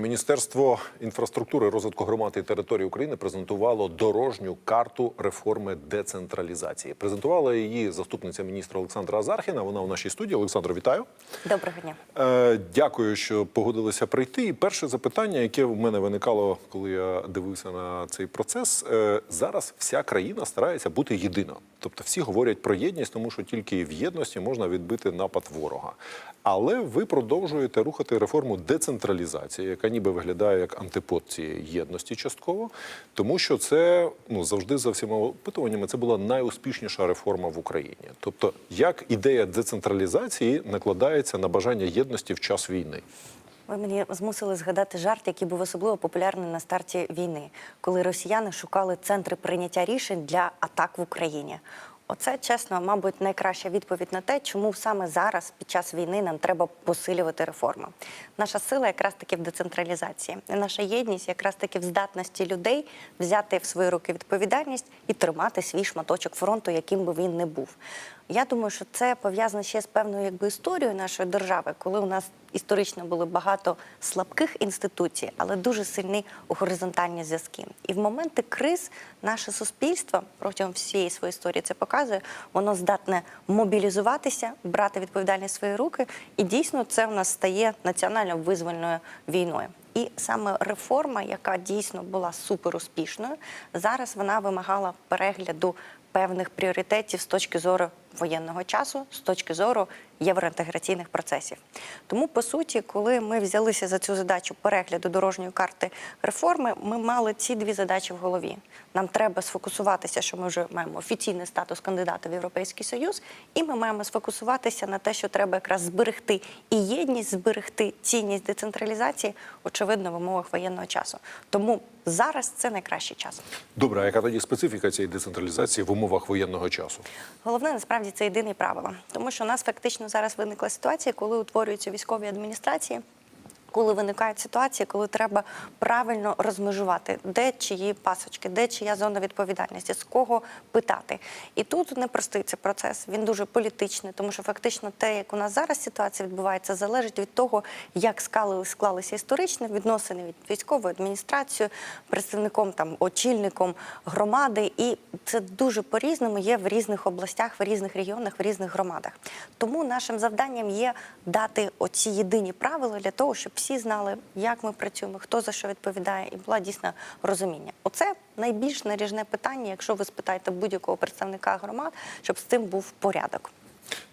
Міністерство інфраструктури, розвитку громад і території України презентувало дорожню карту реформи децентралізації. Презентувала її заступниця міністра Олександра Азархіна. Вона у нашій студії. Олександро, вітаю. Доброго дня. Е, дякую, що погодилися прийти. І перше запитання, яке в мене виникало, коли я дивився на цей процес. Е, зараз вся країна старається бути єдина. Тобто всі говорять про єдність, тому що тільки в єдності можна відбити напад ворога. Але ви продовжуєте рухати реформу децентралізації, яка ніби виглядає як антипод цієї єдності частково, тому що це ну завжди за всіма опитуваннями це була найуспішніша реформа в Україні. Тобто, як ідея децентралізації накладається на бажання єдності в час війни. Ви мені змусили згадати жарт, який був особливо популярний на старті війни, коли росіяни шукали центри прийняття рішень для атак в Україні. Оце чесно, мабуть, найкраща відповідь на те, чому саме зараз, під час війни, нам треба посилювати реформи. Наша сила якраз таки в децентралізації, і наша єдність якраз таки в здатності людей взяти в свої руки відповідальність і тримати свій шматочок фронту, яким би він не був. Я думаю, що це пов'язано ще з певною якби історією нашої держави, коли у нас історично було багато слабких інституцій, але дуже сильні горизонтальні зв'язки. І в моменти криз наше суспільство протягом всієї своєї історії це показує, воно здатне мобілізуватися, брати відповідальність в свої руки, і дійсно це в нас стає національно визвольною війною. І саме реформа, яка дійсно була супер успішною, зараз вона вимагала перегляду певних пріоритетів з точки зору воєнного часу, з точки зору євроінтеграційних процесів. Тому, по суті, коли ми взялися за цю задачу перегляду дорожньої карти реформи, ми мали ці дві задачі в голові. Нам треба сфокусуватися, що ми вже маємо офіційний статус кандидата в Європейський Союз, і ми маємо сфокусуватися на те, що треба якраз зберегти і єдність, зберегти цінність децентралізації, очевидно, в умовах воєнного часу. Тому зараз це найкращий час. Добре, а яка тоді специфіка цієї децентралізації в умовах воєнного часу? Головне насправді це єдине правило, тому що у нас фактично зараз виникла ситуація, коли утворюються військові адміністрації. Коли виникають ситуації, коли треба правильно розмежувати, де чиї пасочки, де чия зона відповідальності, з кого питати. І тут непростий цей процес, він дуже політичний, тому що фактично те, як у нас зараз ситуація відбувається, залежить від того, як склалися історично відносини від військової адміністрації, представником там очільником громади, і це дуже по-різному є в різних областях, в різних регіонах, в різних громадах. Тому нашим завданням є дати оці єдині правила для того, щоб всі знали, як ми працюємо, хто за що відповідає, і була дійсно розуміння. Оце найбільш наріжне питання, якщо ви спитаєте будь-якого представника громад, щоб з цим був порядок.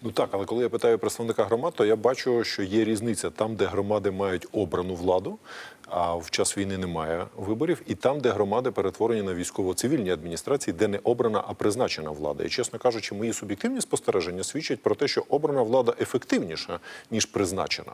Ну так, але коли я питаю представника громад, то я бачу, що є різниця там, де громади мають обрану владу, а в час війни немає виборів, і там, де громади перетворені на військово-цивільні адміністрації, де не обрана, а призначена влада. І чесно кажучи, мої суб'єктивні спостереження свідчать про те, що обрана влада ефективніша ніж призначена.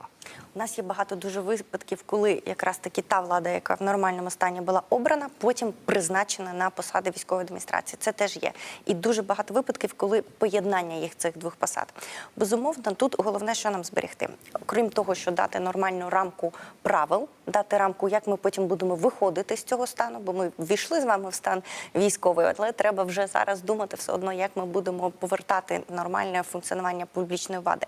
У нас є багато дуже випадків, коли якраз таки та влада, яка в нормальному стані була обрана, потім призначена на посади військової адміністрації. Це теж є. І дуже багато випадків, коли поєднання їх цих двох посад. Безумовно, тут головне, що нам зберегти. Окрім того, що дати нормальну рамку правил, дати рамку, як ми потім будемо виходити з цього стану, бо ми ввійшли з вами в стан військовий, але треба вже зараз думати все одно, як ми будемо повертати нормальне функціонування публічної влади.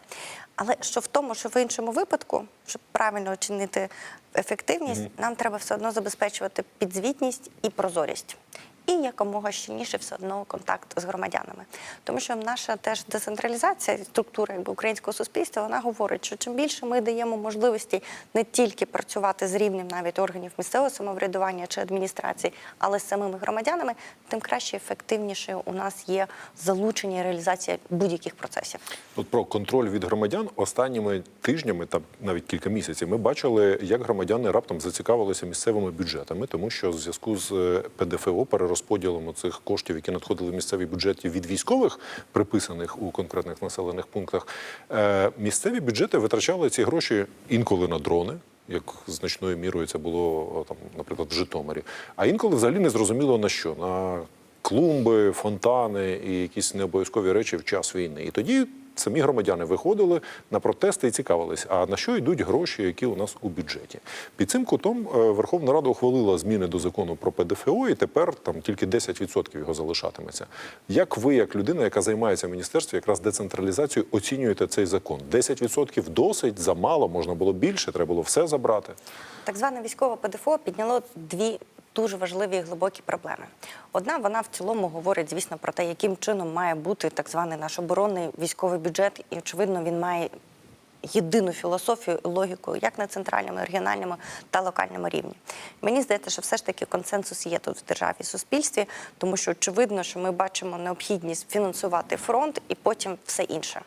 Але що в тому, що в іншому випадку, щоб правильно оцінити ефективність, нам треба все одно забезпечувати підзвітність і прозорість. І якомога щільніше все одно контакт з громадянами, тому що наша теж децентралізація структури якби, українського суспільства вона говорить, що чим більше ми даємо можливості не тільки працювати з рівнем навіть органів місцевого самоврядування чи адміністрації, але з самими громадянами, тим краще ефективніше у нас є залучення і реалізація будь-яких процесів. От про контроль від громадян останніми тижнями та навіть кілька місяців ми бачили, як громадяни раптом зацікавилися місцевими бюджетами, тому що в зв'язку з е, ПДФО перерозподілом цих коштів, які надходили в місцеві бюджети від військових, приписаних у конкретних населених пунктах, е, місцеві бюджети витрачали ці гроші інколи на дрони. Як значною мірою це було там, наприклад, в Житомирі, а інколи взагалі не зрозуміло на що на клумби, фонтани і якісь необов'язкові речі в час війни. І тоді самі громадяни виходили на протести і цікавились, а на що йдуть гроші, які у нас у бюджеті. Під цим кутом е, Верховна Рада ухвалила зміни до закону про ПДФО, і тепер там тільки 10% його залишатиметься. Як ви, як людина, яка займається в міністерстві якраз децентралізацією, оцінюєте цей закон? 10% досить замало, можна було більше, треба було все забрати. Так зване військове ПДФО підняло дві дуже важливі і глибокі проблеми. Одна вона в цілому говорить, звісно, про те, яким чином має бути так званий наш оборонний військовий бюджет, і очевидно, він має. Єдину філософію і логіку як на центральному, регіональному та локальному рівні. Мені здається, що все ж таки консенсус є тут в державі і суспільстві, тому що очевидно, що ми бачимо необхідність фінансувати фронт і потім все інше.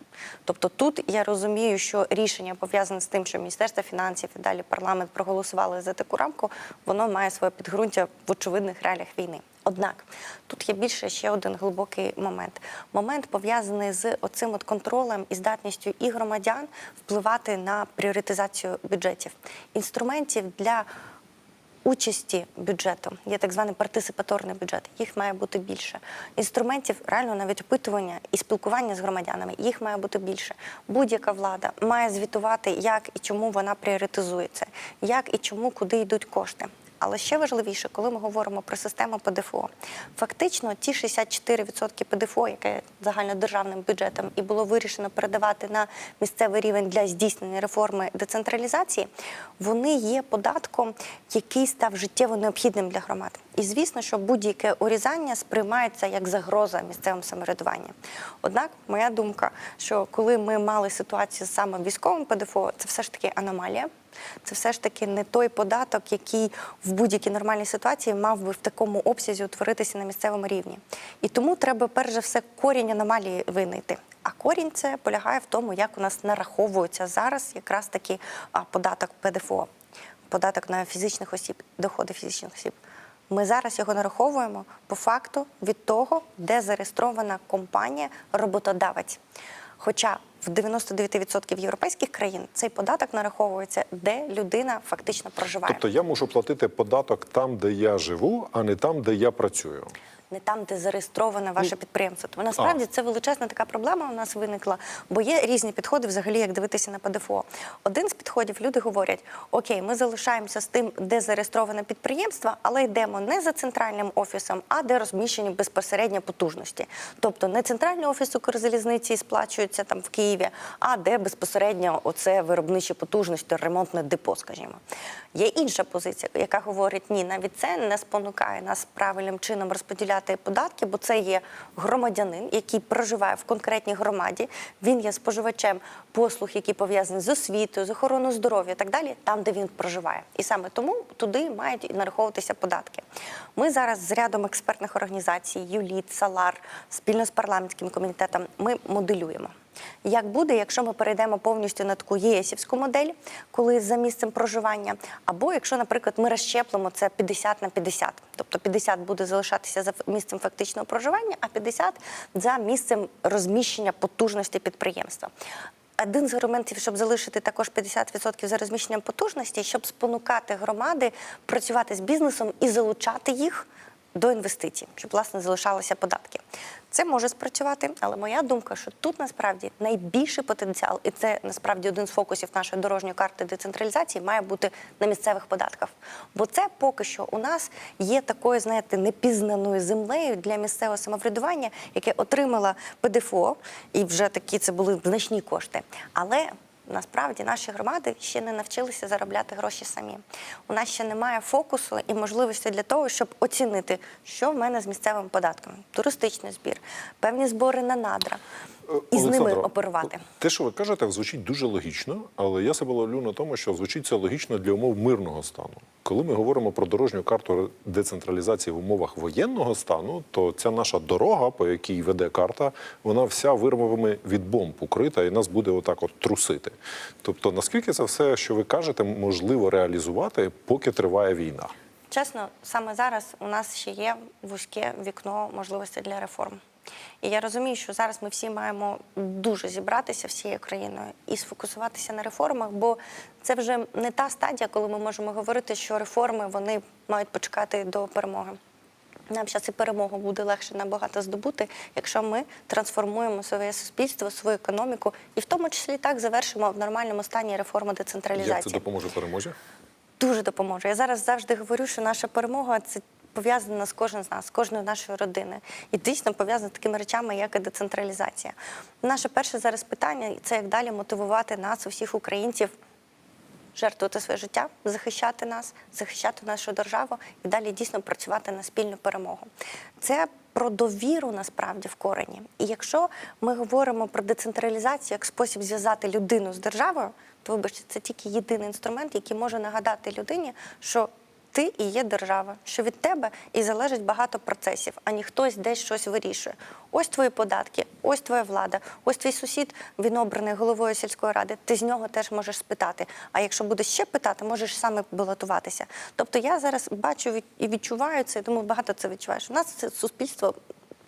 Тобто, тут я розумію, що рішення пов'язане з тим, що Міністерство фінансів і далі парламент проголосували за таку рамку, воно має своє підґрунтя в очевидних реаліях війни. Однак тут є більше ще один глибокий момент. Момент пов'язаний з оцим от контролем і здатністю і громадян впливати на пріоритизацію бюджетів, інструментів для участі бюджету. Є так званий партисипаторний бюджет. Їх має бути більше. Інструментів реально навіть опитування і спілкування з громадянами. Їх має бути більше. Будь-яка влада має звітувати, як і чому вона пріоритизується, як і чому куди йдуть кошти. Але ще важливіше, коли ми говоримо про систему ПДФО, фактично ті 64% ПДФО, яке загальнодержавним бюджетом, і було вирішено передавати на місцевий рівень для здійснення реформи децентралізації, вони є податком, який став життєво необхідним для громад. І звісно, що будь-яке урізання сприймається як загроза місцевим самоврядуванням. Однак, моя думка, що коли ми мали ситуацію саме військовим ПДФО, це все ж таки аномалія. Це все ж таки не той податок, який в будь-якій нормальній ситуації мав би в такому обсязі утворитися на місцевому рівні. І тому треба перш за все корінь аномалії винайти. А корінь це полягає в тому, як у нас нараховується зараз якраз таки податок ПДФО, податок на фізичних осіб, доходи фізичних осіб. Ми зараз його нараховуємо по факту від того, де зареєстрована компанія роботодавець. Хоча в 99% європейських країн цей податок нараховується, де людина фактично проживає. Тобто я можу платити податок там, де я живу, а не там, де я працюю. Не там, де зареєстроване ваше підприємство. Тому насправді це величезна така проблема у нас виникла, бо є різні підходи, взагалі, як дивитися на ПДФО. Один з підходів люди говорять: Окей, ми залишаємося з тим, де зареєстроване підприємство, але йдемо не за центральним офісом, а де розміщені безпосередньо потужності. Тобто не центральний офіс Укрзалізниці сплачується там в Києві, а де безпосередньо оце виробничі потужності, ремонтне депо, скажімо. Є інша позиція, яка говорить, ні, навіть це не спонукає нас правильним чином розподіляти податки, бо це є громадянин, який проживає в конкретній громаді. Він є споживачем послуг, які пов'язані з освітою, з охороною здоров'я і так далі, там, де він проживає. І саме тому туди мають нараховуватися податки. Ми зараз з рядом експертних організацій, ЮЛІТ, САЛАР, спільно з парламентським комітетом, ми моделюємо. Як буде, якщо ми перейдемо повністю на таку єсівську модель, коли за місцем проживання, або якщо, наприклад, ми розщеплимо це 50 на 50, тобто 50 буде залишатися за місцем фактичного проживання, а 50 за місцем розміщення потужності підприємства. Один з аргументів, щоб залишити також 50% за розміщенням потужності, щоб спонукати громади працювати з бізнесом і залучати їх до інвестицій, щоб власне залишалися податки. Це може спрацювати, але моя думка, що тут насправді найбільший потенціал, і це насправді один з фокусів нашої дорожньої карти децентралізації, має бути на місцевих податках. Бо це поки що у нас є такою, знаєте, непізнаною землею для місцевого самоврядування, яке отримало ПДФО, і вже такі це були значні кошти. Але Насправді наші громади ще не навчилися заробляти гроші самі. У нас ще немає фокусу і можливості для того, щоб оцінити, що в мене з місцевим податком, туристичний збір, певні збори на надра, і з ними оперувати. Те, що ви кажете, звучить дуже логічно, але я себе ловлю на тому, що звучить це логічно для умов мирного стану. Коли ми говоримо про дорожню карту децентралізації в умовах воєнного стану, то ця наша дорога, по якій веде карта, вона вся вирвами від бомб укрита, і нас буде отак от трусити. Тобто, наскільки це все, що ви кажете, можливо реалізувати, поки триває війна? Чесно, саме зараз у нас ще є вузьке вікно можливостей для реформ. І я розумію, що зараз ми всі маємо дуже зібратися всією країною і сфокусуватися на реформах, бо це вже не та стадія, коли ми можемо говорити, що реформи вони мають почекати до перемоги. Нам зараз і перемогу буде легше набагато здобути, якщо ми трансформуємо своє суспільство, свою економіку, і в тому числі так завершимо в нормальному стані реформу децентралізації Як це допоможе перемозі? дуже допоможе. Я зараз завжди говорю, що наша перемога це пов'язана з кожним з нас, з кожною нашою родиною. І дійсно пов'язана з такими речами, як і децентралізація. Наше перше зараз питання це як далі мотивувати нас, усіх українців. Жертвувати своє життя, захищати нас, захищати нашу державу і далі дійсно працювати на спільну перемогу. Це про довіру насправді в корені. І якщо ми говоримо про децентралізацію як спосіб зв'язати людину з державою, то вибачте, це тільки єдиний інструмент, який може нагадати людині, що ти і є держава, що від тебе і залежить багато процесів, а не хтось десь щось вирішує. Ось твої податки, ось твоя влада, ось твій сусід, він обраний головою сільської ради. Ти з нього теж можеш спитати. А якщо будеш ще питати, можеш саме балотуватися. Тобто я зараз бачу і відчуваю це, тому багато це відчуваєш. У нас це суспільство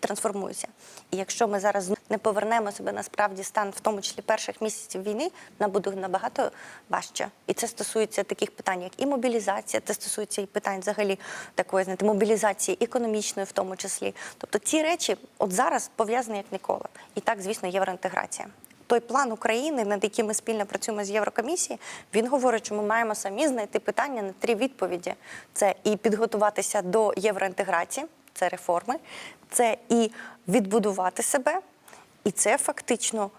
трансформується. І якщо ми зараз не повернемо себе насправді стан, в тому числі перших місяців війни, нам буде набагато важче. І це стосується таких питань, як і мобілізація, це стосується і питань взагалі такої знаєте, мобілізації економічної, в тому числі. Тобто ці речі от зараз пов'язані як ніколи. І так, звісно, євроінтеграція. Той план України, над яким ми спільно працюємо з Єврокомісією, він говорить, що ми маємо самі знайти питання на три відповіді: це і підготуватися до євроінтеграції, це реформи, це і відбудувати себе, і це фактично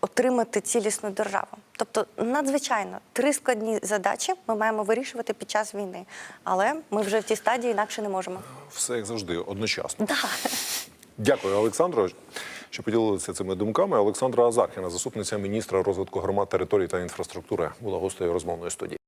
отримати цілісну державу. Тобто, надзвичайно три складні задачі ми маємо вирішувати під час війни. Але ми вже в тій стадії інакше не можемо. Все як завжди, одночасно. Да. Дякую, Олександро, що поділилися цими думками. Олександра Азархіна, заступниця міністра розвитку громад, територій та інфраструктури, була гостею розмовної студії.